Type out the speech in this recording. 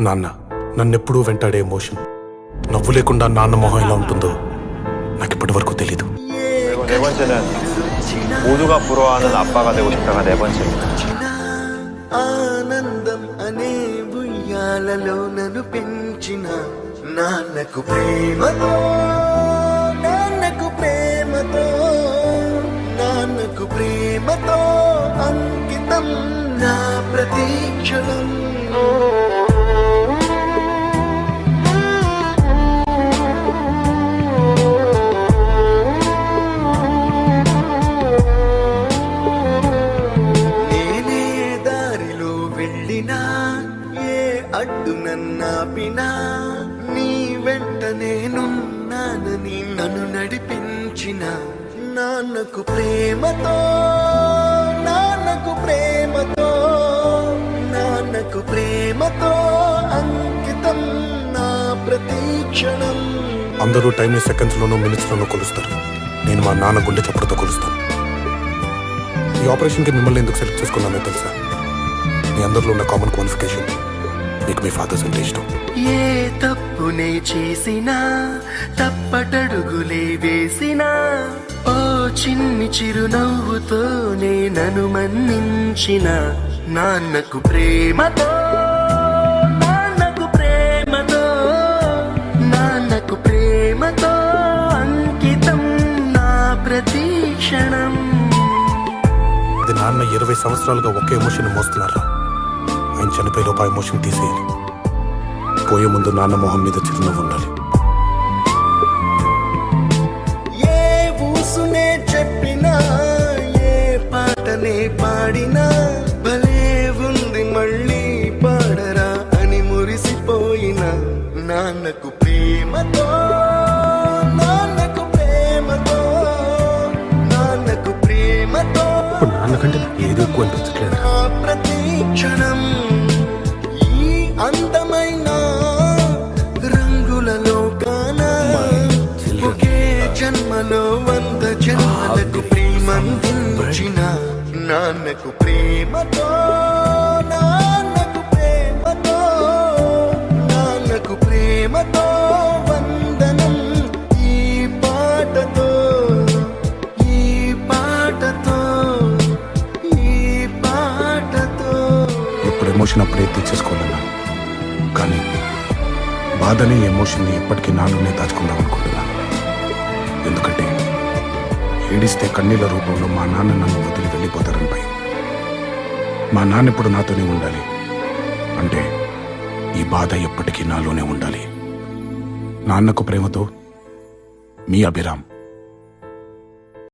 నాన్న నన్నెప్పుడూ వెంటాడే ఎమోషన్ నవ్వు లేకుండా నాన్న మొహం ఎలా ఉంటుందో నాకు ఇప్పటి వరకు తెలీదు 그리고 네 번째는 모두가 부러워하는 아빠가 되고 싶다가 네 번째입니다. ఆనందం అనే ఉయ్యాలలో నన్ను పెంచిన నాన్నకు ప్రేమతో నాన్నకు ప్రేమతో నాన్నకు ప్రేమతో అంకితం నా ప్రతీక్షణం వెళ్ళినా ఏ అడ్డు నన్నాపినా నీ వెంట నేనున్నానని నన్ను నడిపించిన నాన్నకు ప్రేమతో నాన్నకు ప్రేమతో నాన్నకు ప్రేమతో అంకితం నా ప్రతీక్షణం అందరూ టైంని సెకండ్స్లోనూ మినిట్స్లోనూ కొలుస్తారు. నేను మా నాన్న గుండె చప్పుడుతో కొలుస్తాను. ఈ ఆపరేషన్కి మిమ్మల్ని ఎందుకు సెలెక్ట్ చేసుకున్నానో తెలుసా? మీ అందరిలో ఉన్న కామన్ క్వాలిఫికేషన్ మీకు మీ ఫాదర్స్ అంటే ఇష్టం. ఏ తప్పునే చేసినా తప్పటడుగులే వేసినా ఓ చిన్ని చిరునవ్వుతోనే నన్ను మన్నించిన నాన్నకు ప్రేమతో నాన్నకు ప్రేమతో నాన్నకు ప్రేమతో అంకితం నా ప్రతీక్షణం ఇది నాన్న ఇరవై సంవత్సరాలుగా ఒకే ఎమోషన్ మోస్తున్నారా? ఆయన చనిపోయే లోపు ఆ ఎమోషన్ తీసేయాలి. పోయే ముందు నాన్న మొహం మీద చిరునవ్వు ఉండాలి. చెప్పినా ఏ పాటనే పాడినా భలే ఉంది మళ్ళీ పాడరా అని మురిసిపోయిన నాన్నకు ప్రేమతో నాన్నకు ప్రేమతో నాన్నకు ప్రేమతో. ఇప్పుడు నాన్నకంటే నాకు ఏది ఎక్కువ అనిపించట్లేదు ప్రతి క్షణం అందమైన రంగులలో కానా? ఒకే జన్మలో వంద జన్మలకు ప్రేమందించిన నాన్నకు ప్రేమతో నాన్నకు ప్రేమతో నాన్నకు ప్రేమతో వందనం ఈ పాటతో ఈ పాటతో ఈ పాటతో. ఇప్పుడు ఎమోషన్ అప్పుడే తీర్చేసుకోవాలన్నా. కానీ బాధని ఎమోషన్ని ఎప్పటికీ నాలోనే దాచుకుందాం అనుకుంటున్నాను ఎందుకంటే ఏడిస్తే కన్నీళ్ళ రూపంలో మా నాన్న నన్ను వదిలి వెళ్ళిపోతారని భయం. మా నాన్న ఇప్పుడు నాతోనే ఉండాలి. అంటే ఈ బాధ ఎప్పటికీ నాలోనే ఉండాలి. నాన్నకు ప్రేమతో మీ అభిరామ్.